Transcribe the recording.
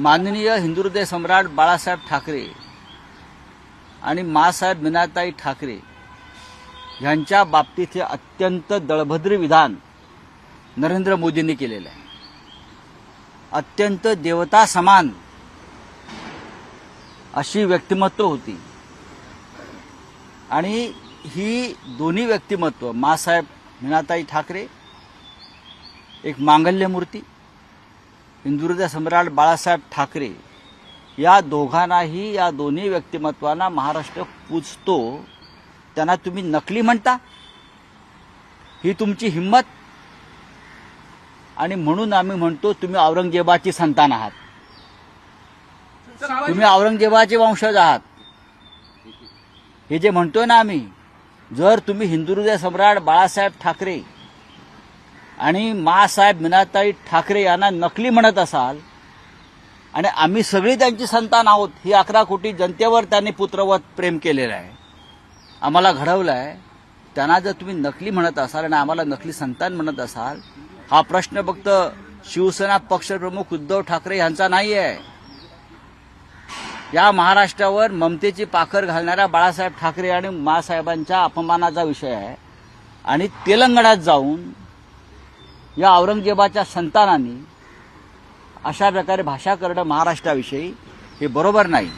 माननीय हिंदुहृदय सम्राट बाळासाहेब ठाकरे आणि मासाहेब मीनाताई ठाकरे यांच्या बाबतीत हे अत्यंत दळभद्र विधान नरेंद्र मोदींनी केलेलं आहे. अत्यंत देवता समान अशी व्यक्तिमत्व होती. आणि ही दोन्ही व्यक्तिमत्व मासाहेब मीनाताई ठाकरे एक मांगल्य मूर्ती सम्राट बाळासाहेब ठाकरे या दोघांनाही या दोन्ही व्यक्तिमत्वांना महाराष्ट्र पूजतो. त्यांना तुम्ही नकली म्हणता? ही तुमची हिंमत? आणि म्हणून आम्ही म्हणतो तुम्ही औरंगजेबाची संतान आहात. तुम्ही औरंगजेबाचे वंशज आहात. हे जे म्हणतोय ना आम्ही जर तुम्ही हिंदुहृदय सम्राट बाळासाहेब ठाकरे आणि मासाहेब मीनाताई ठाकरे यांना नकली म्हणत असाल आणि आम्ही सगळी त्यांची संतान आहोत ही अकरा कोटी जनतेवर त्यांनी पुत्रवत प्रेम केलेलं आहे. आम्हाला घडवलं आहे त्यांना जर तुम्ही नकली म्हणत असाल आणि आम्हाला नकली संतान म्हणत असाल हा प्रश्न फक्त शिवसेना पक्षप्रमुख उद्धव ठाकरे यांचा नाही आहे या महाराष्ट्रावर ममतेची पाखर घालणाऱ्या बाळासाहेब ठाकरे आणि मासाहेबांच्या अपमानाचा विषय आहे. आणि तेलंगणात जाऊन या औरंगजेबाच्या संतानांनी अशा प्रकारे भाषा करणं महाराष्ट्राविषयी हे बरोबर नाही.